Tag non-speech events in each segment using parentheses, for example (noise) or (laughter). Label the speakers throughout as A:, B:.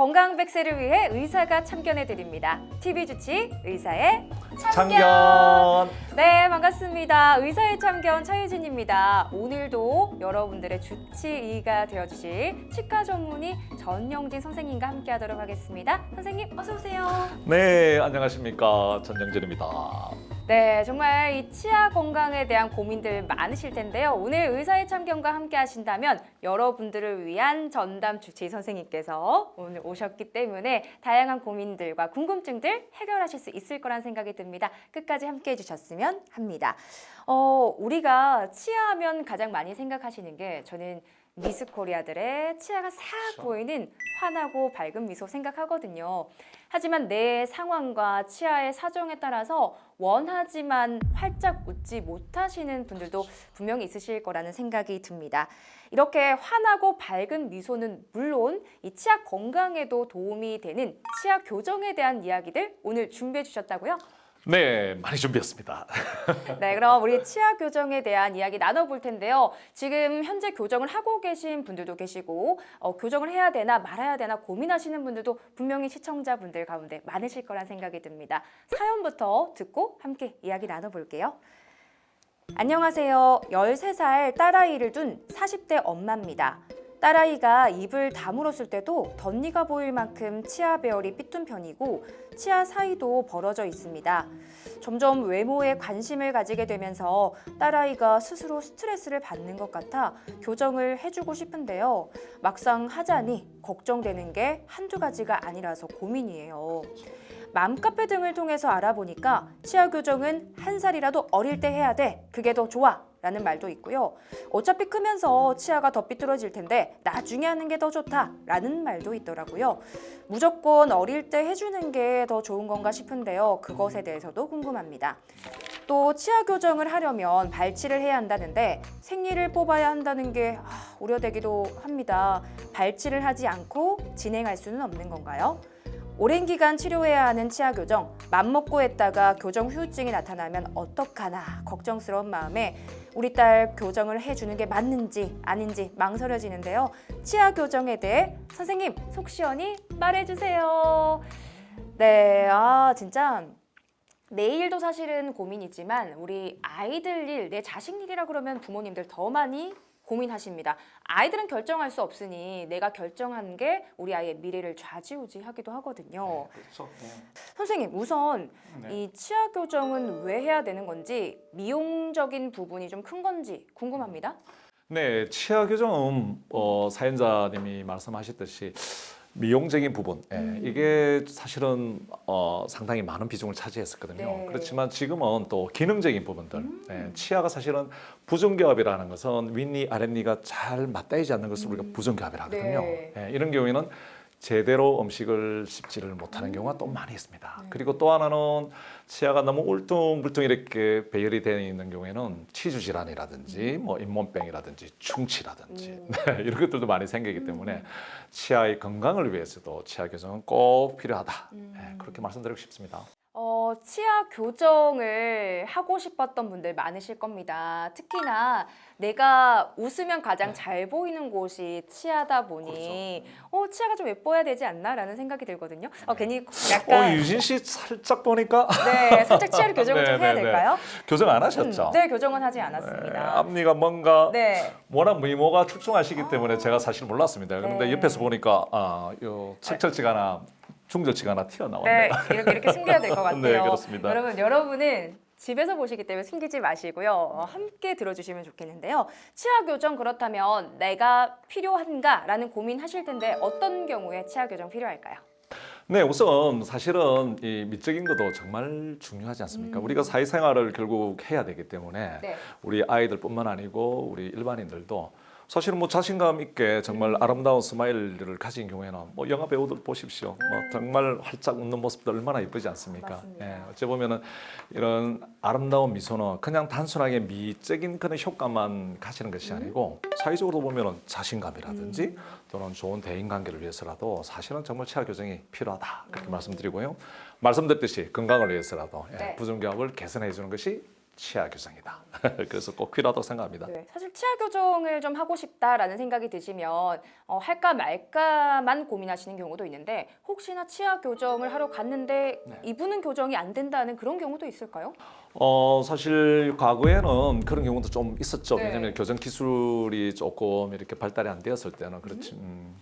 A: 건강 백세를 위해 의사가 참견해 드립니다. TV 주치 의사의
B: 참견.
A: 네, 반갑습니다. 의사의 참견 차유진입니다. 오늘도 여러분들의 주치의가 되어 주실 치과 전문의 전영진 선생님과 함께 하도록 하겠습니다. 선생님 어서 오세요.
B: 네, 안녕하십니까 전영진입니다.
A: 네, 정말 이 치아 건강에 대한 고민들 많으실 텐데요. 오늘 의사의 참견과 함께 하신다면 여러분들을 위한 전담 주치의 선생님께서 오늘 오셨기 때문에 다양한 고민들과 궁금증들 해결하실 수 있을 거란 생각이 듭니다. 끝까지 함께 해주셨으면 합니다. 어, 우리가 치아하면 가장 많이 생각하시는 게 저는 미스 코리아들의 치아가 싹
B: 그렇죠.
A: 보이는 환하고 밝은 미소 생각하거든요. 하지만 내 상황과 치아의 사정에 따라서 원하지만 활짝 웃지 못하시는 분들도 분명히 있으실 거라는 생각이 듭니다. 이렇게 환하고 밝은 미소는 물론 이 치아 건강에도 도움이 되는 치아 교정에 대한 이야기들 오늘 준비해 주셨다고요?
B: 네, 많이 준비했습니다.
A: 네, 그럼 우리 치아 교정에 대한 이야기 나눠볼 텐데요. 지금 현재 교정을 하고 계신 분들도 계시고, 어, 교정을 해야 되나 말아야 되나 고민하시는 분들도 분명히 시청자분들 가운데 많으실 거란 생각이 듭니다. 사연부터 듣고 함께 이야기 나눠볼게요. 안녕하세요. 13살 딸아이를 둔 40대 엄마입니다. 딸아이가 입을 다물었을 때도 덧니가 보일 만큼 치아 배열이 삐뚤 편이고 치아 사이도 벌어져 있습니다. 점점 외모에 관심을 가지게 되면서 딸아이가 스스로 스트레스를 받는 것 같아 교정을 해주고 싶은데요. 막상 하자니 걱정되는 게 한두 가지가 아니라서 고민이에요. 맘카페 등을 통해서 알아보니까 치아 교정은 한 살이라도 어릴 때 해야 돼. 그게 더 좋아. 라는 말도 있고요. 어차피 크면서 치아가 더 삐뚤어질 텐데 나중에 하는 게 더 좋다. 라는 말도 있더라고요. 무조건 어릴 때 해주는 게 더 좋은 건가 싶은데요. 그것에 대해서도 궁금합니다. 또 치아 교정을 하려면 발치를 해야 한다는데 생리를 뽑아야 한다는 게 아, 우려되기도 합니다. 발치를 하지 않고 진행할 수는 없는 건가요? 오랜 기간 치료해야 하는 치아 교정, 맘먹고 했다가 교정 후유증이 나타나면 어떡하나 걱정스러운 마음에 우리 딸 교정을 해주는 게 맞는지 아닌지 망설여지는데요. 치아 교정에 대해 선생님 속 시원히 말해주세요. 네, 아 진짜 내 일도 사실은 고민이지만 우리 아이들 일, 내 자식 일이라 그러면 부모님들 더 많이 고민하십니다. 아이들은 결정할 수 없으니 내가 결정한 게 우리 아이의 미래를 좌지우지하기도 하거든요.
B: 그렇죠.
A: 선생님, 우선
B: 네.
A: 이 치아 교정은 왜 해야 되는 건지 미용적인 부분이 좀 큰 건지 궁금합니다.
B: 네, 치아 교정은 어, 사연자님이 말씀하셨듯이 미용적인 부분, 예,
A: 음.
B: 이게 사실은 어, 상당히 많은 비중을 차지했었거든요.
A: 네. 음.
B: 그렇지만 지금은 또 기능적인 부분들, 예, 치아가 사실은 부정교합이라는 것은 윗니 아랫니가 잘 맞닿지 않는 것을 우리가 부정교합이라 하거든요.
A: 네.
B: 예, 이런 경우에는 제대로 음식을 씹지를 못하는 경우가 또 많이 있습니다.
A: 네.
B: 그리고 또 하나는 치아가 너무 울퉁불퉁 이렇게 배열이 되어 있는 경우에는 치주 질환이라든지 뭐 잇몸병이라든지 충치라든지
A: 음. (laughs)
B: 네, 이런 것들도 많이 생기기 때문에 치아의 건강을 위해서도 치아 교정은 꼭 필요하다.
A: 음.
B: 네, 그렇게 말씀드리고 싶습니다.
A: 어, 치아 교정을 하고 싶었던 분들 많으실 겁니다. 특히나 내가 웃으면 가장 잘 보이는 곳이 치아다 보니 어, 치아가 좀 예뻐야 되지 않나라는 생각이 들거든요. 어, 괜히
B: 어,
A: 약간
B: 유진 씨 살짝 보니까
A: 네, 살짝 치아를 (laughs) 교정을 좀
B: 네,
A: 해야
B: 네, 네.
A: 될까요?
B: 교정 안 하셨죠?
A: 음, 네, 교정은 하지
B: 네,
A: 않았습니다.
B: 앞니가 뭔가
A: 네.
B: 워낙 미모가 출중하시기 때문에 제가 사실 몰랐습니다. 그런데
A: 네.
B: 옆에서 보니까 아, 요 척철치가 하나 중절치가 하나
A: 네,
B: 튀어나왔네요.
A: 이렇게 이렇게 숨겨야 될 것 (laughs) 같아요.
B: 네, 그렇습니다.
A: 여러분, 여러분은 집에서 보시기 때문에 숨기지 마시고요. 어, 함께 들어주시면 좋겠는데요. 치아 교정 그렇다면 내가 필요한가라는 고민하실 텐데 어떤 경우에 치아 교정 필요할까요?
B: 네, 우선 사실은 이 미적인 것도 정말 중요하지 않습니까?
A: 음.
B: 우리가 사회생활을 결국 해야 되기 때문에
A: 네.
B: 우리 아이들뿐만 아니고 우리 일반인들도 사실은 뭐 자신감 있게 정말 아름다운 스마일을 가진 경우에는 뭐 영화 배우들 보십시오. 뭐 정말 활짝 웃는 모습도 얼마나 예쁘지 않습니까?
A: 음. 맞습니다.
B: 예, 어찌 보면은 이런 아름다운 미소는 그냥 단순하게 미적인 그런 효과만 가지는 것이 아니고 사회적으로 보면은 자신감이라든지
A: 음.
B: 또는 좋은 대인 관계를 위해서라도 사실은 정말 치아 교정이 필요하다 그렇게 말씀드리고요. 말씀드렸듯이 건강을 위해서라도 예,
A: 네.
B: 부정교합을 개선해 주는 것이 치아 교정이다. (laughs) 그래서 꼭 필요하다고 생각합니다.
A: 네, 사실 치아 교정을 좀 하고 싶다라는 생각이 드시면 어, 할까 말까만 고민하시는 경우도 있는데 혹시나 치아 교정을 하러 갔는데
B: 네.
A: 이분은 교정이 안 된다는 그런 경우도 있을까요?
B: 어 사실 과거에는 그런 경우도 좀 있었죠.
A: 네.
B: 왜냐하면 교정 기술이 조금 이렇게 발달이 안 되었을 때는 그렇지. 음,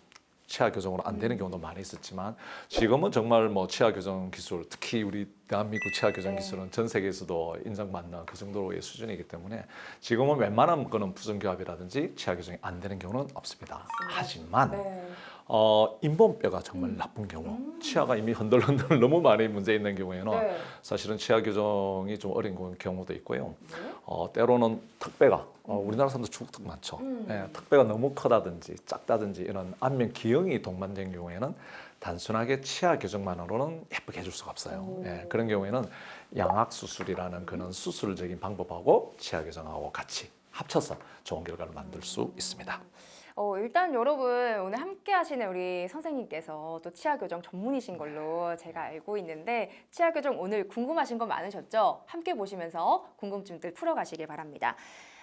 B: 치아 교정으로 안 되는 경우도 많이 있었지만 지금은 정말 뭐 치아 교정 기술 특히 우리 대한민국 치아 교정
A: 네.
B: 기술은 전 세계에서도 인정받는 그 정도의 수준이기 때문에 지금은 웬만한 거는 부정교합이라든지 치아 교정이 안 되는 경우는 없습니다. 하지만
A: 네.
B: 어, 인본뼈가 정말 나쁜 경우, 치아가 이미 흔들흔들 너무 많이 문제 있는 경우에는
A: 네.
B: 사실은 치아 교정이 좀 경우- 경우도 있고요.
A: 네.
B: 어, 때로는 턱배가 어, 우리나라 사람들 중턱 많죠.
A: 음.
B: 예, 턱배가 너무 크다든지 작다든지 이런 안면 기형이 동반된 경우에는 단순하게 치아 교정만으로는 예쁘게 해줄 수가 없어요.
A: 오.
B: 예, 그런 경우에는 양악 수술이라는 그런 수술적인 방법하고 치아 교정하고 같이 합쳐서 좋은 결과를 만들 수 있습니다.
A: 어, 일단 여러분 오늘 함께 하시는 우리 선생님께서 또 치아 교정 전문이신 걸로 제가 알고 있는데 치아 교정 오늘 궁금하신 거 많으셨죠? 함께 보시면서 궁금증들 풀어가시길 바랍니다.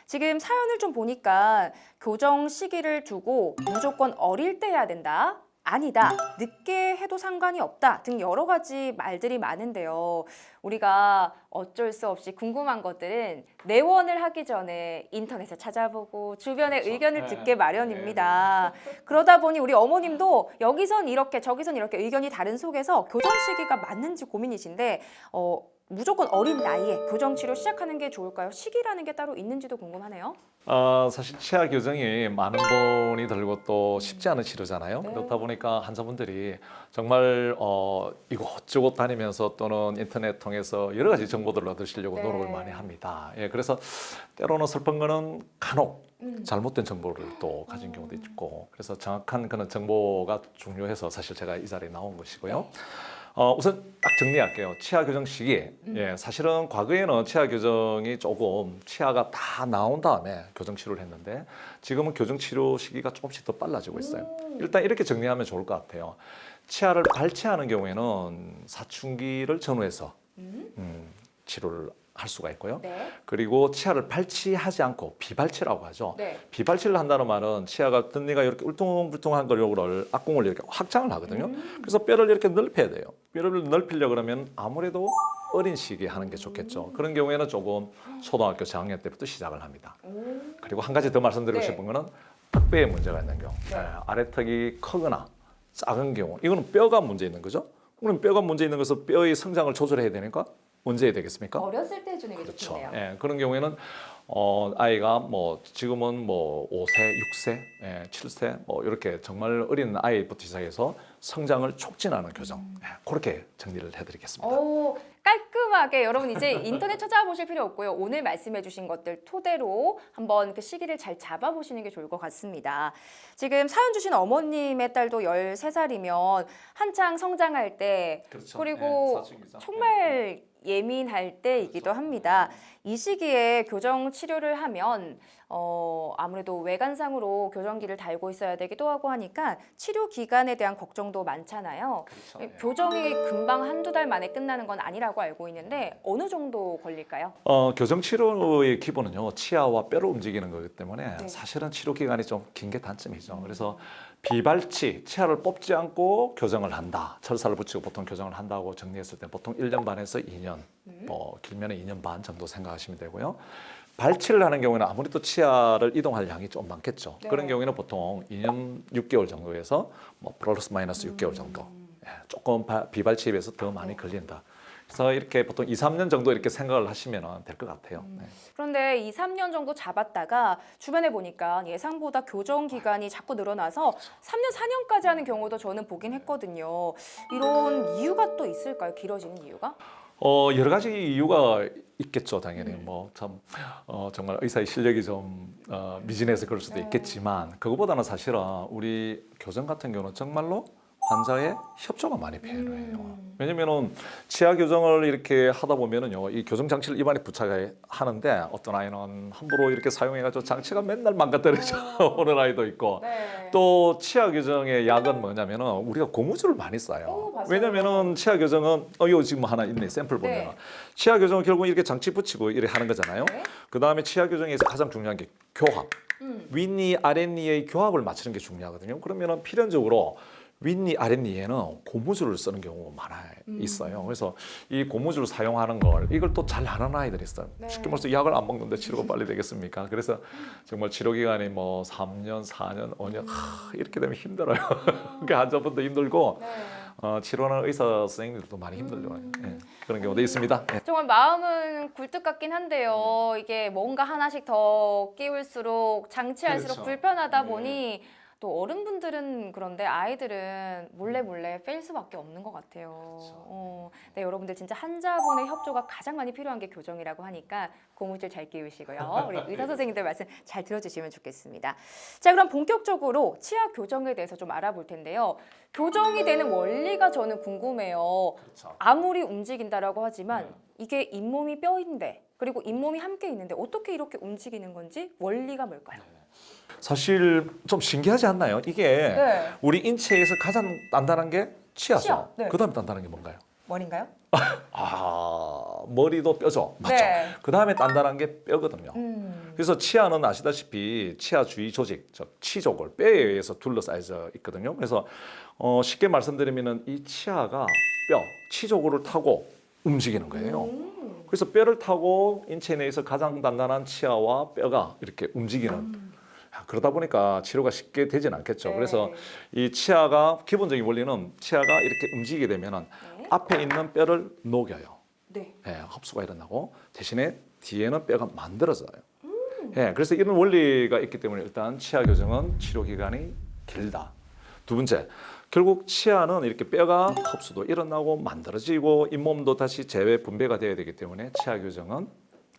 A: 지금 사연을 좀 보니까 교정 시기를 두고 무조건 어릴 때 해야 된다. 아니다. 늦게 해도 상관이 없다. 등 여러 가지 말들이 많은데요. 우리가 어쩔 수 없이 궁금한 것들은 내원을 하기 전에 인터넷에 찾아보고 주변의
B: 그렇죠.
A: 의견을
B: 네.
A: 듣게 마련입니다. 그러다 보니 우리 어머님도 여기선 이렇게 저기선 이렇게 의견이 다른 속에서 교정 시기가 맞는지 고민이신데 어, 무조건 어린 나이에 교정 치료 시작하는 게 좋을까요? 시기라는 게 따로 있는지도 궁금하네요.
B: 어, 사실 치아 교정이 많은 돈이 들고 또 쉽지 않은 치료잖아요.
A: 네.
B: 그렇다 보니까 환자분들이 정말 어, 이곳저곳 다니면서 또는 인터넷 통해서 여러 가지 정보들을 얻으시려고
A: 네.
B: 노력을 많이 합니다. 예, 그래서 때로는 슬픈 거는 간혹
A: 음.
B: 잘못된 정보를 또 가진 경우도 있고 그래서 정확한 그런 정보가 중요해서 사실 제가 이 자리에 나온 것이고요. 어, 우선 딱 정리할게요. 치아 교정 시기. 예, 사실은 과거에는 치아 교정이 조금 치아가 다 나온 다음에 교정 치료를 했는데 지금은 교정 치료 시기가 조금씩 더 빨라지고 있어요. 일단 이렇게 정리하면 좋을 것 같아요. 치아를 발치하는 경우에는 사춘기를 전후해서 음, 치료를 할 수가 있고요.
A: 네.
B: 그리고 치아를 발치하지 않고 비발치라고 하죠.
A: 네.
B: 비발치를 한다는 말은 치아가 덧니가 이렇게 울퉁불퉁한 걸 요거를 악공을 이렇게 확장을 하거든요. 그래서 뼈를 이렇게 넓혀야 돼요. 뼈를 넓히려 그러면 아무래도 어린 시기에 하는 게 좋겠죠. 그런 경우에는 조금 초등학교 저학년 때부터 시작을 합니다.
A: 오.
B: 그리고 한 가지 더 말씀드리고
A: 네.
B: 싶은 거는 턱뼈에 문제가 있는 경우,
A: 네.
B: 예, 아래턱이 크거나 작은 경우, 이거는 뼈가 문제 있는 거죠. 그럼 뼈가 문제 있는 것은 뼈의 성장을 조절해야 되니까 문제야 되겠습니까?
A: 어렸을 때 해주는 게
B: 그렇죠.
A: 좋겠네요.
B: 예, 그런 경우에는 어, 아이가 뭐 지금은 뭐 5세, 6세, 예, 7세 뭐 이렇게 정말 어린 아이부터 시작해서 성장을 촉진하는 교정 예, 그렇게 정리를 해드리겠습니다.
A: 오, 깔끔하게 여러분 이제 인터넷 찾아보실 필요 없고요. 오늘 말씀해주신 것들 토대로 한번 그 시기를 잘 잡아보시는 게 좋을 것 같습니다. 지금 사연 주신 어머님의 딸도 13살이면 한창 성장할 때
B: 그렇죠.
A: 그리고
B: 예, 사춘기죠.
A: 정말 예민할 때이기도
B: 그렇죠.
A: 합니다. 이 시기에 교정 치료를 하면 어, 아무래도 외관상으로 교정기를 달고 있어야 되기도 하고 하니까 치료 기간에 대한 걱정도 많잖아요.
B: 그렇죠. 예.
A: 교정이 금방 한두 달 만에 끝나는 건 아니라고 알고 있는데 어느 정도 걸릴까요?
B: 어, 교정 치료의 기본은요 치아와 뼈를 움직이는 거기 때문에
A: 네.
B: 사실은 치료 기간이 좀 긴 게 단점이죠. 그래서 비발치 치아를 뽑지 않고 교정을 한다. 철사를 붙이고 보통 교정을 한다고 정리했을 때 보통 1년 반에서 2년, 뭐 길면 2년 반 정도 생각 하시면 되고요. 발치를 하는 경우에는 아무래도 치아를 이동할 양이 좀 많겠죠.
A: 네.
B: 그런 경우에는 보통 2년 6개월 정도에서 뭐 플러스 마이너스 6개월 정도. 예, 조금 바- 비발치에 비해서 더 많이 걸린다. 그래서 이렇게 보통 2, 3년 정도 이렇게 생각을 하시면 될 것 같아요. 네.
A: 그런데 2, 3년 정도 잡았다가 주변에 보니까 예상보다 교정 기간이 자꾸 늘어나서 3년, 4년까지 하는 경우도 저는 보긴 했거든요. 이런 이유가 또 있을까요? 길어지는 이유가?
B: 어 여러 가지 이유가 있겠죠 당연히 뭐참 어, 정말 의사의 실력이 좀 어, 미진해서 그럴 수도
A: 네.
B: 있겠지만 그거보다는 사실은 우리 교정 같은 경우는 정말로 환자의 협조가 많이 필요해요.
A: 음.
B: 왜냐면은 치아 교정을 이렇게 하다 보면은요, 이 교정 장치를 입안에 부착해 하는데 어떤 아이는 함부로 이렇게 사용해가지고 장치가 맨날 망가뜨려져 (laughs) 오는 아이도 있고
A: 네.
B: 또 치아 교정의 약은 뭐냐면은 우리가 고무줄을 많이 써요.
A: 오.
B: 왜냐면은 치아 교정은 어 이거 지금 하나 있네 샘플 보면
A: 네.
B: 은 치아 교정은 결국 이렇게 장치 붙이고 이렇게 하는 거잖아요.
A: 네.
B: 그 다음에 치아 교정에서 가장 중요한 게 교합.
A: 음.
B: 윗니 아랫니의 교합을 맞추는 게 중요하거든요. 그러면은 필연적으로 윗니 아랫니에는 고무줄을 쓰는 경우가 많아
A: 음.
B: 있어요. 그래서 이 고무줄을 사용하는 걸 이걸 또 잘 아는 아이들이 있어요.
A: 네.
B: 쉽게 말해서 약을 안 먹는데 치료가 빨리 되겠습니까? 그래서 정말 치료 기간이 뭐 3년, 4년, 5년 하, 이렇게 되면 힘들어요. (laughs) 그러니까 환자분도 힘들고
A: 네.
B: 어, 치료하는 의사 선생님들도 많이 힘들어요. 예, 그런 경우도 있습니다. 예.
A: 정말 마음은 굴뚝 같긴 한데요. 이게 뭔가 하나씩 더 끼울수록 장치할수록
B: 그렇죠.
A: 불편하다
B: 네.
A: 보니 또 어른분들은 그런데 아이들은 몰래 몰래 뺄 수밖에 없는 것 같아요. 어, 네, 여러분들 진짜 환자분의 협조가 가장 많이 필요한 게 교정이라고 하니까 고무줄 잘 끼우시고요. 우리 (laughs) 의사 선생님들 말씀 잘 들어주시면 좋겠습니다. 자, 그럼 본격적으로 치아 교정에 대해서 좀 알아볼 텐데요. 교정이 되는 원리가 저는 궁금해요.
B: 그렇죠.
A: 아무리 움직인다라고 하지만
B: 네.
A: 이게 잇몸이 뼈인데 그리고 잇몸이 함께 있는데 어떻게 이렇게 움직이는 건지 원리가 뭘까요?
B: 사실 좀 신기하지 않나요? 이게
A: 네.
B: 우리 인체에서 가장 단단한 게 치아죠.
A: 치아, 네.
B: 그다음에 단단한 게 뭔가요?
A: 머리인가요? (laughs)
B: 아 머리도 뼈죠. 맞죠.
A: 네.
B: 그 다음에 단단한 게 뼈거든요.
A: 음.
B: 그래서 치아는 아시다시피 치아 주위 조직, 즉 치족을 뼈에 의해서 둘러싸여 있거든요. 그래서 어, 쉽게 말씀드리면은 이 치아가 뼈, 치족을 타고 움직이는 거예요.
A: 음.
B: 그래서 뼈를 타고 인체 내에서 가장 단단한 치아와 뼈가 이렇게 움직이는. 아, 그러다 보니까 치료가 쉽게 되진 않겠죠.
A: 네.
B: 그래서 이 치아가 기본적인 원리는 치아가 이렇게 움직이게 되면은
A: 네.
B: 앞에 있는 뼈를 녹여요.
A: 네.
B: 예, 흡수가 일어나고 대신에 뒤에는 뼈가 만들어져요.
A: 음.
B: 예, 그래서 이런 원리가 있기 때문에 일단 치아 교정은 치료 기간이 길다. 두 번째, 결국 치아는 이렇게 뼈가 흡수도 일어나고 만들어지고 잇몸도 다시 재회 분배가 되어야 되기 때문에 치아 교정은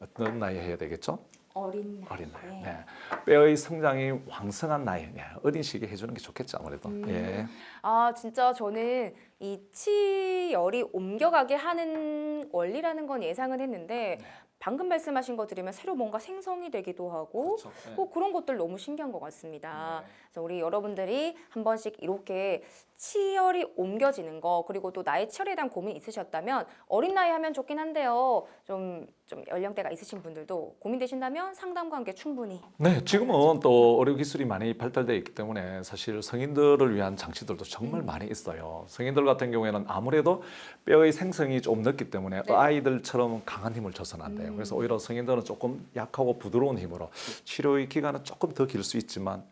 B: 어떤 나이에 해야 되겠죠?
A: 어린 나이.
B: 어린 나이. 네. 뼈의 성장이 왕성한 나이, 예, 어린 시기에 해주는 게 좋겠죠 아무래도.
A: 음.
B: 예.
A: 아 진짜 저는 이 치열이 옮겨가게 하는 원리라는 건 예상은 했는데 방금 말씀하신 거 들으면 새로 뭔가 생성이 되기도 하고
B: 그렇죠. 예.
A: 뭐 그런 것들 너무 신기한 것 같습니다.
B: 네.
A: 그래서 우리 여러분들이 한 번씩 이렇게 치열이 옮겨지는 거 그리고 또 나의 치열에 대한 고민 있으셨다면 어린 나이 하면 좋긴 한데요. 좀, 좀 연령대가 있으신 분들도 고민되신다면 상담과 함께 충분히
B: 네, 지금은 또 의료 기술이 많이 발달되어 있기 때문에 사실 성인들을 위한 장치들도 정말
A: 음.
B: 많이 있어요. 성인들 같은 경우에는 아무래도 뼈의 생성이 좀 늦기 때문에
A: 네.
B: 아이들처럼 강한 힘을 줘서는 안 돼요.
A: 음.
B: 그래서 오히려 성인들은 조금 약하고 부드러운 힘으로 치료의 기간은 조금 더 길 수 있지만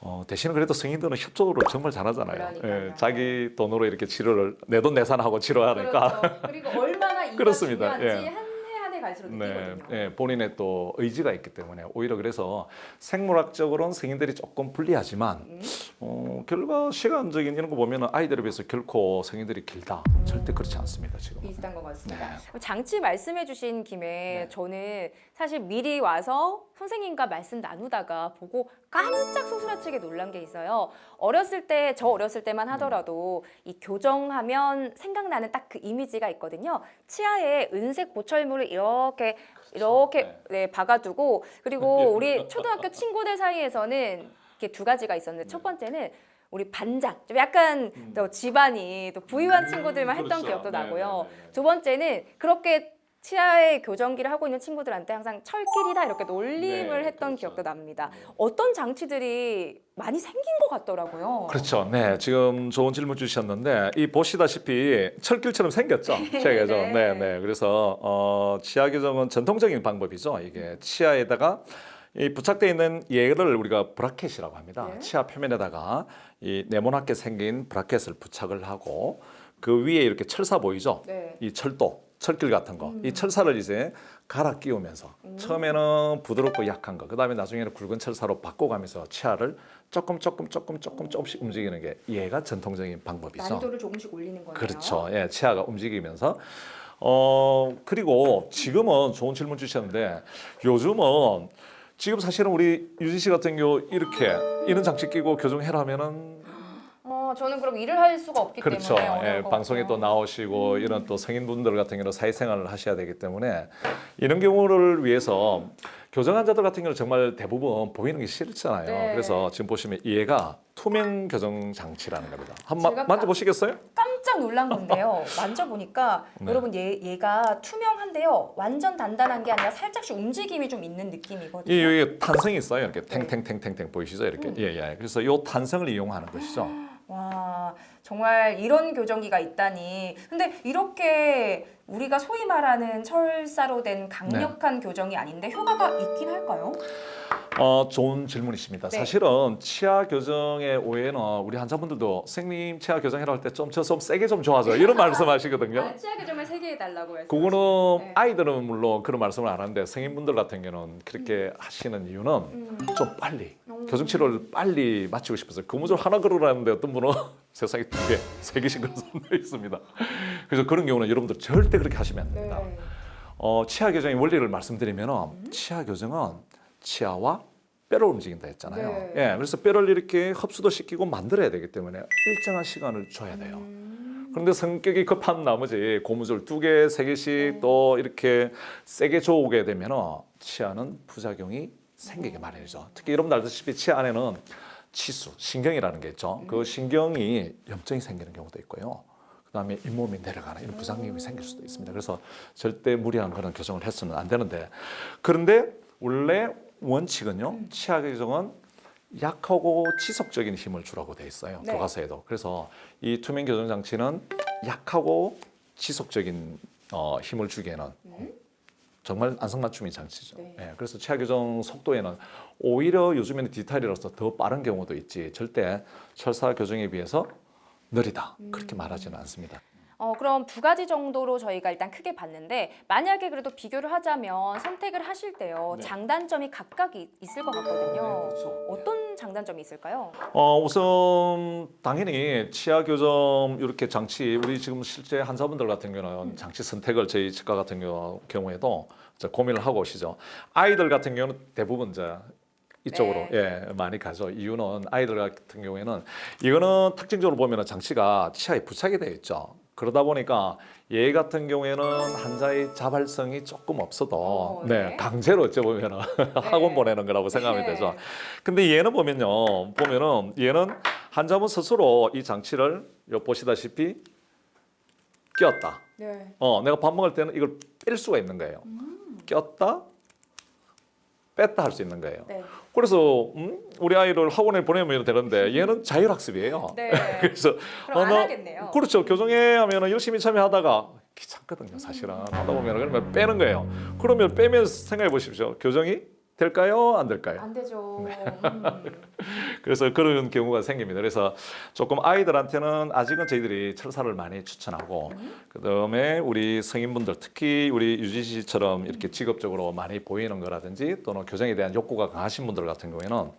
B: 어, 대신에 그래도 성인들은 협조를 정말
A: 잘하잖아요.
B: 예, 자기 돈으로 이렇게 치료를 내 돈 내산하고 치료하니까
A: 그렇죠. 그리고 얼마나 (laughs) 이가
B: 그렇습니다.
A: 중요한지
B: 예.
A: 한해 한해 갈수록
B: 네,
A: 느끼거든요.
B: 예, 본인의 또 의지가 있기 때문에 오히려 그래서 생물학적으로는 성인들이 조금 불리하지만
A: 음.
B: 어, 결과 시간적인 이런 거 보면 아이들에 비해서 결코 성인들이 길다 절대 그렇지 않습니다 지금.
A: 비슷한 것 같습니다.
B: 네.
A: 장치 말씀해주신 김에
B: 네.
A: 저는 사실 미리 와서 선생님과 말씀 나누다가 보고 깜짝 소스라치게 놀란 게 있어요. 어렸을 때, 저 어렸을 때만 하더라도 이 교정하면 생각나는 딱 그 이미지가 있거든요. 치아에 은색 보철물을 이렇게 이렇게 네, 박아두고 그리고 우리 초등학교 친구들 사이에서는 이렇게 두 가지가 있었는데 첫 번째는 우리 반장, 좀 약간 또 집안이 또 부유한 친구들만 했던
B: 그렇죠.
A: 기억도
B: 네,
A: 나고요.
B: 네, 네, 네.
A: 두 번째는 그렇게 치아의 교정기를 하고 있는 친구들한테 항상 철길이다 이렇게 놀림을
B: 네,
A: 했던
B: 그렇죠.
A: 기억도 납니다. 어떤 장치들이 많이 생긴 것 같더라고요.
B: 그렇죠. 네, 지금 좋은 질문 주셨는데 이 보시다시피 철길처럼 생겼죠. 치아 교정. (laughs)
A: 네.
B: 네, 네. 그래서 어, 치아 교정은 전통적인 방법이죠. 이게 치아에다가 이 부착되어 있는 얘를 우리가 브라켓이라고 합니다.
A: 네.
B: 치아 표면에다가 이 네모나게 생긴 브라켓을 부착을 하고 그 위에 이렇게 철사 보이죠?
A: 네.
B: 이 철도, 철길 같은 거,
A: 음.
B: 이 철사를 이제 갈아 끼우면서 처음에는 부드럽고 약한 거, 그 다음에 나중에는 굵은 철사로 바꿔가면서 치아를 조금 조금 조금 조금 조금씩 움직이는 게 얘가 전통적인 방법이죠.
A: 난이도를 조금씩 올리는 거네요.
B: 그렇죠. 예, 치아가 움직이면서 어 그리고 지금은 좋은 질문 주셨는데 요즘은 지금 사실은 우리 유진 씨 같은 경우 이렇게 이런 장치 끼고 교정해라 하면은
A: 어, 저는 그럼 일을 할 수가 없기
B: 그렇죠.
A: 때문에
B: 예,
A: 것
B: 방송에 또
A: 같아요. 음.
B: 나오시고 이런 또 성인분들 같은 경우는 사회생활을 하셔야 되기 때문에 이런 경우를 위해서 교정 환자들 같은 경우는 정말 대부분 보이는 게 싫잖아요.
A: 네.
B: 그래서 지금 보시면 얘가 투명 교정 장치라는 겁니다. 한번
A: 제가
B: 만져보시겠어요?
A: 깜짝 놀란 건데요. (laughs) 만져보니까
B: 네.
A: 여러분 얘, 얘가 투명한데요. 완전 단단한 게 아니라 살짝씩 움직임이 좀 있는 느낌이거든요.
B: 이 여기 탄성이 있어요. 이렇게
A: 네.
B: 탱탱탱탱탱 보이시죠? 이렇게
A: 음.
B: 예, 예. 그래서 이 탄성을 이용하는 것이죠.
A: 와 정말 이런 교정기가 있다니. 근데 이렇게 우리가 소위 말하는 철사로 된 강력한
B: 네.
A: 교정이 아닌데 효과가 있긴 할까요?
B: 어, 좋은 질문이십니다.
A: 네.
B: 사실은 치아 교정의 오해는 우리 환자분들도 선생님 치아 교정해라 할 때 좀 저 좀 세게 좀 좋아져 이런 말씀하시거든요. (laughs)
A: 치아 교정을 세게 해달라고 했어요.
B: 그거는
A: 네.
B: 아이들은 물론 그런 말씀을 안 하는데 성인분들 같은 경우는 그렇게 하시는 이유는
A: 음.
B: 좀 빨리
A: 음.
B: 교정 치료를 빨리 마치고 싶어서 고무줄 하나 걸으라는데 어떤 분은 세상에 두 개, 세 개씩 걸어서 있습니다. 그래서 그런 경우는 여러분들 절대 그렇게 하시면 안 됩니다.
A: 네.
B: 어, 치아 교정의 원리를 말씀드리면 치아 교정은 치아와 뼈를 움직인다 했잖아요.
A: 네.
B: 예, 그래서 뼈를 이렇게 흡수도 시키고 만들어야 되기 때문에 일정한 시간을 줘야 돼요.
A: 음.
B: 그런데 성격이 급한 나머지 고무줄 두 개, 세 개씩
A: 네.
B: 또 이렇게 세게 줘오게 되면 치아는 부작용이 생기게 마련이죠. 특히 여러분 알다시피 치아 안에는 치수, 신경이라는 게 있죠. 그 신경이 염증이 생기는 경우도 있고요. 그다음에 잇몸이 내려가는 이런 부작용이 생길 수도 있습니다. 그래서 절대 무리한 그런 교정을 해서는 안 되는데 그런데 원래 원칙은요. 치아 교정은 약하고 지속적인 힘을 주라고 돼 있어요.
A: 네.
B: 교과서에도. 그래서 이 투명 교정 장치는 약하고 지속적인 어, 힘을 주기에는 정말 안성맞춤이 장치죠.
A: 네.
B: 예, 그래서 치아 교정 속도에는 오히려 요즘에는 디지털이라서 더 빠른 경우도 있지 절대 철사 교정에 비해서 느리다 그렇게 말하지는 않습니다.
A: 어, 그럼 두 가지 정도로 저희가 일단 크게 봤는데 만약에 그래도 비교를 하자면 선택을 하실 때요
B: 네.
A: 장단점이 각각 이- 있을 것 같거든요.
B: 그렇죠.
A: 어떤 장단점이 있을까요?
B: 어, 우선 당연히 치아 교정 이렇게 장치 우리 지금 실제 환자분들 같은 경우는 장치 선택을 저희 치과 같은 경우, 경우에도 이제 고민을 하고 오시죠. 아이들 같은 경우는 대부분 이제 이쪽으로 예 많이 가죠. 이유는 아이들 같은 경우에는 이거는 특징적으로 보면은 장치가 치아에 부착이 되어 있죠. 그러다 보니까 얘 같은 경우에는 환자의 자발성이 조금 없어도
A: 어,
B: 네,
A: 네.
B: 강제로 어찌 보면은 (laughs) 학원 보내는 거라고 생각하면
A: 네.
B: 되죠. 근데 얘는 보면요, 보면은 얘는 환자분 스스로 이 장치를 요 보시다시피 꼈다.
A: 네.
B: 어, 내가 밥 먹을 때는 이걸 뺄 수가 있는 거예요. 꼈다, 뺐다 할 수 있는 거예요.
A: 네.
B: 그래서 음? 우리 아이를 학원에 보내면 되는데 (laughs) 얘는 자율학습이에요.
A: 네. (laughs)
B: 그래서
A: 그럼 안
B: 나-
A: 하겠네요.
B: 그렇죠. 교정해 하면은 열심히 참여하다가 귀찮거든요, 사실은. 하다 보면 그러면 빼는 거예요. 그러면 빼면 생각해 보십시오. 교정이 될까요? 안 될까요?
A: 안 되죠.
B: 네.
A: 음. (laughs)
B: 그래서 그런 경우가 생깁니다. 그래서 조금 아이들한테는 아직은 저희들이 철사를 많이 추천하고 그다음에 우리 성인분들 특히 우리 유진 씨처럼 이렇게 직업적으로 많이 보이는 거라든지 또는 교정에 대한 욕구가 강하신 분들 같은 경우에는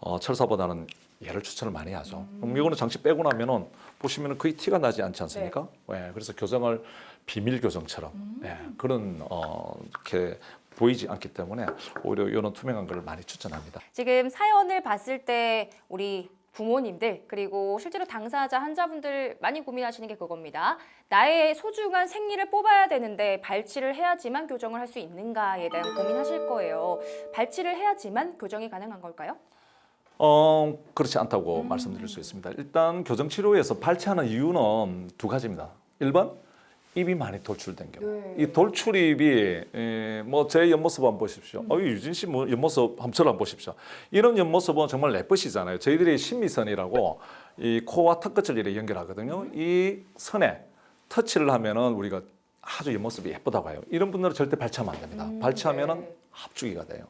B: 어, 철사보다는 얘를 추천을 많이 하죠. 그럼 이거는 장치 빼고 나면은 보시면은 거의 티가 나지 않지 않습니까? 예, 그래서 교정을 비밀 교정처럼 예, 그런 어, 이렇게 보이지 않기 때문에 오히려 이런 투명한 걸 많이 추천합니다.
A: 지금 사연을 봤을 때 우리 부모님들 그리고 실제로 당사자 환자분들 많이 고민하시는 게 그겁니다. 나의 소중한 생리를 뽑아야 되는데 발치를 해야지만 교정을 할 수 있는가에 대한 고민하실 거예요. 발치를 해야지만 교정이 가능한 걸까요?
B: 어 그렇지 않다고 말씀드릴 수 있습니다. 일단 교정 치료에서 발치하는 이유는 두 가지입니다. 1번 입이 많이 돌출된 경우.
A: 네.
B: 이 돌출입이 뭐 제 옆모습 한번 보십시오. 어, 유진 씨 뭐 옆모습 한번 한번 보십시오. 이런 옆모습은 정말 예쁘시잖아요. 저희들이 심미선이라고 이 코와 턱 끝을 이렇게 연결하거든요. 이 선에 터치를 하면은 우리가 아주 옆모습이 예쁘다고 해요. 이런 분들은 절대 발치하면 안 됩니다.
A: 음,
B: 발치하면은
A: 네.
B: 합주기가 돼요.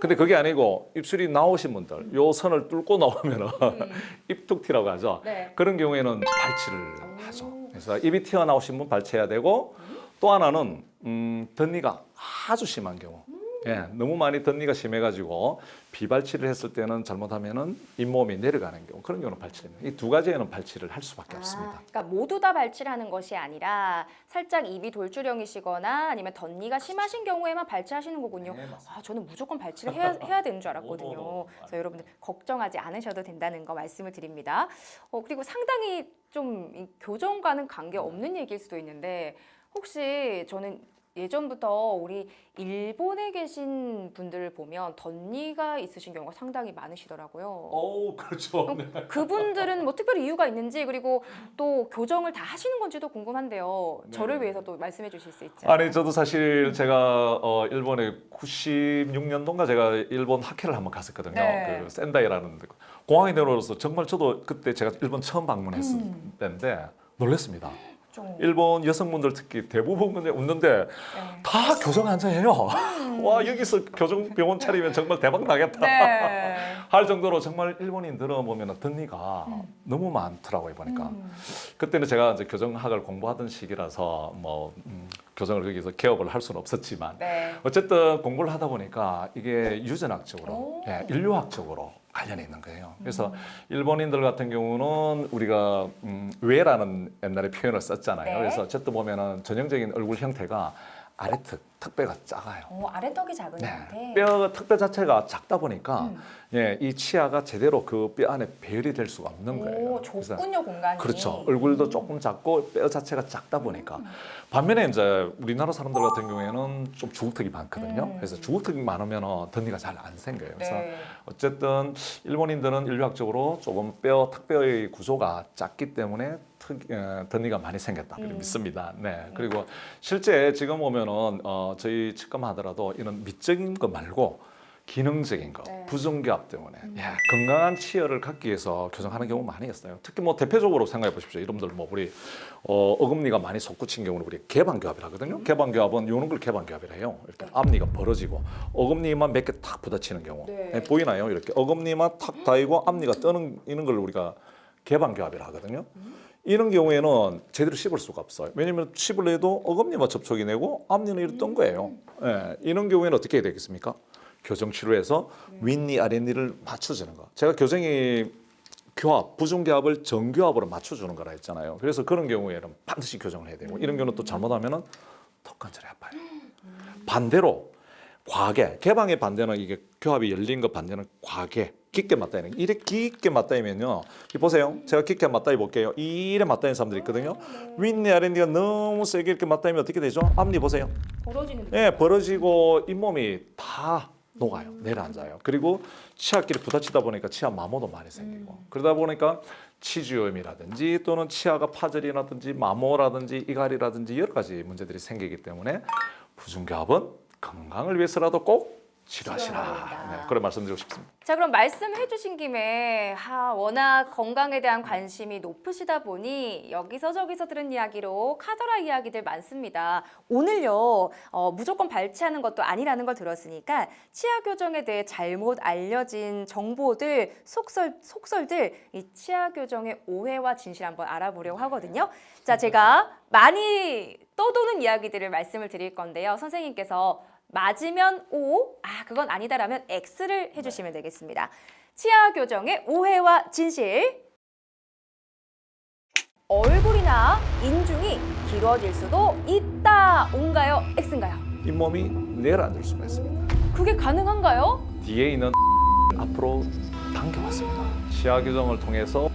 B: 근데 그게 아니고 입술이 나오신 분들, 요 선을 뚫고 나오면은 (laughs) 입툭튀라고 하죠.
A: 네.
B: 그런 경우에는 발치를 하죠. 그래서 입이 튀어나오신 분 발치해야 되고 또 하나는 음, 덧니가 아주 심한 경우. 예, 너무 많이 덧니가 심해가지고 비발치를 했을 때는 잘못하면은 잇몸이 내려가는 경우 그런 경우는 발치됩니다. 이 두 가지에는 발치를 할 수밖에 없습니다.
A: 아, 그러니까 모두 다 발치하는 것이 아니라 살짝 입이 돌출형이시거나 아니면 덧니가 심하신 경우에만 발치하시는 거군요.
B: 네.
A: 아, 저는 무조건 발치를 해야, 해야 되는 줄 알았거든요.
B: 오,
A: 그래서 여러분들 걱정하지 않으셔도 된다는 거 말씀을 드립니다. 어, 그리고 상당히 좀이 교정과는 관계 없는 얘기일 수도 있는데 혹시 저는 예전부터 우리 일본에 계신 분들을 보면 덧니가 있으신 경우가 상당히 많으시더라고요.
B: 오, 그렇죠. 네.
A: 그분들은 뭐 특별히 이유가 있는지 그리고 또 교정을 다 하시는 건지도 궁금한데요.
B: 네.
A: 저를 위해서 또 말씀해 주실 수 있죠?
B: 아니 저도 사실 제가 어 일본에 96년도인가 제가 일본 학회를 한번 갔었거든요.
A: 네.
B: 그 센다이라는 데. 공항에 내려와서 정말 저도 그때 제가 일본 처음 방문했을
A: 음.
B: 때인데 놀랐습니다.
A: 좀,
B: 일본 여성분들 특히 대부분 웃는데
A: 네.
B: 다 교정 환자예요. 와 여기서 교정 병원 차리면 정말 대박 나겠다.
A: 네. (laughs)
B: 할 정도로 정말 일본인들은 보면 덧니가 너무 많더라고요 보니까.
A: 음.
B: 그때는 제가 이제 교정학을 공부하던 시기라서 뭐 음, 교정을 거기서 개업을 할 수는 없었지만
A: 네.
B: 어쨌든 공부를 하다 보니까 이게 유전학적으로,
A: 오.
B: 예, 인류학적으로 관련이 있는 거예요. 그래서 일본인들 같은 경우는 우리가 음, 외라는 옛날에 표현을 썼잖아요.
A: 네.
B: 그래서 어쨌든 보면은 전형적인 얼굴 형태가 아래턱, 턱뼈가 작아요.
A: 어, 아래턱이 작은
B: 네.
A: 상태.
B: 뼈 턱뼈 자체가 작다 보니까
A: 음.
B: 예, 이 치아가 제대로 그 뼈 안에 배열이 될 수가 없는 거예요.
A: 오,
B: 그래서
A: 좁군요 공간이.
B: 그렇죠. 얼굴도 조금 작고 뼈 자체가 작다 보니까 반면에 이제 우리나라 사람들 같은 경우에는 좀 주걱턱이 많거든요.
A: 음.
B: 그래서 주걱턱이 많으면 덧니가 잘 안 생겨요. 그래서
A: 네.
B: 어쨌든 일본인들은 인류학적으로 조금 뼈 턱뼈의 구조가 작기 때문에 특, 어, 덧니가 많이 생겼다
A: 음.
B: 믿습니다. 네. 그리고 실제 지금 보면은 어, 저희 치과만 하더라도 이런 미적인 거 말고 기능적인 거,
A: 네.
B: 부정교합 때문에 예, 건강한 치열을 갖기 위해서 교정하는 경우 많이 있어요. 특히 뭐 대표적으로 생각해 보십시오. 여러분들 뭐 우리 어, 어금니가 많이 솟구친 경우는 우리 개방교합을 하거든요. 개방교합은 요런 걸 개방교합이라 해요. 이렇게 앞니가 벌어지고 어금니만 몇 개 탁 부딪히는 경우
A: 네.
B: 예, 보이나요? 이렇게 어금니만 탁 다이고 앞니가 뜨는 이런 걸 우리가 개방교합이라 하거든요. 이런 경우에는 제대로 씹을 수가 없어요. 왜냐하면 씹을 해도 어금니만 접촉이 되고 앞니는 뜬 거예요. 예, 이런 경우에는 어떻게 해야 되겠습니까? 교정 치료에서 윗니 아랫니를 맞춰주는 거. 제가 교정이 교합, 부중교합을 정교합으로 맞춰주는 거라 했잖아요. 그래서 그런 경우에는 반드시 교정을 해야 되고 이런 경우는 또 잘못하면은 턱 관절이 아파요. 반대로 과계, 개방의 반대는 이게 교합이 열린 것 반대는 과계, 깊게 맞다이는 거. 이렇게 깊게 맞다이면요. 이 보세요. 제가 깊게 맞다이 볼게요. 이래 맞다이는 사람들이 있거든요. 윗니 아랫니가 너무 세게 이렇게 맞다이면 어떻게 되죠? 앞니 보세요.
A: 벌어지는.
B: 예, 벌어지고 잇몸이 다 녹아요. 내려앉아요. 그리고 치아끼리 부딪히다 보니까 치아 마모도 많이 생기고 그러다 보니까 치주염이라든지 또는 치아가 파절이라든지 마모라든지 이갈이라든지 여러 가지 문제들이 생기기 때문에 부중교합은 건강을 위해서라도 꼭 치료하시라. 네, 그런 말씀드리고 싶습니다.
A: 자 그럼 말씀해 주신 김에 하, 워낙 건강에 대한 관심이 높으시다 보니 여기서 저기서 들은 이야기로 카더라 이야기들 많습니다. 오늘요 어, 무조건 발치하는 것도 아니라는 걸 들었으니까 치아 교정에 대해 잘못 알려진 정보들 속설 속설들 이 치아 교정의 오해와 진실 한번 알아보려고 하거든요. 자 제가 많이 떠도는 이야기들을 말씀을 드릴 건데요. 선생님께서 맞으면 O, 아 그건 아니다라면 X를 해주시면 되겠습니다. 치아 교정의 오해와 진실. 얼굴이나 인중이 길어질 수도 있다. O인가요? X인가요?
B: 잇몸이 내려앉을 수가 있습니다.
A: 그게 가능한가요?
B: 뒤에 있는 (laughs) 앞으로 당겨왔습니다. 치아 교정을 통해서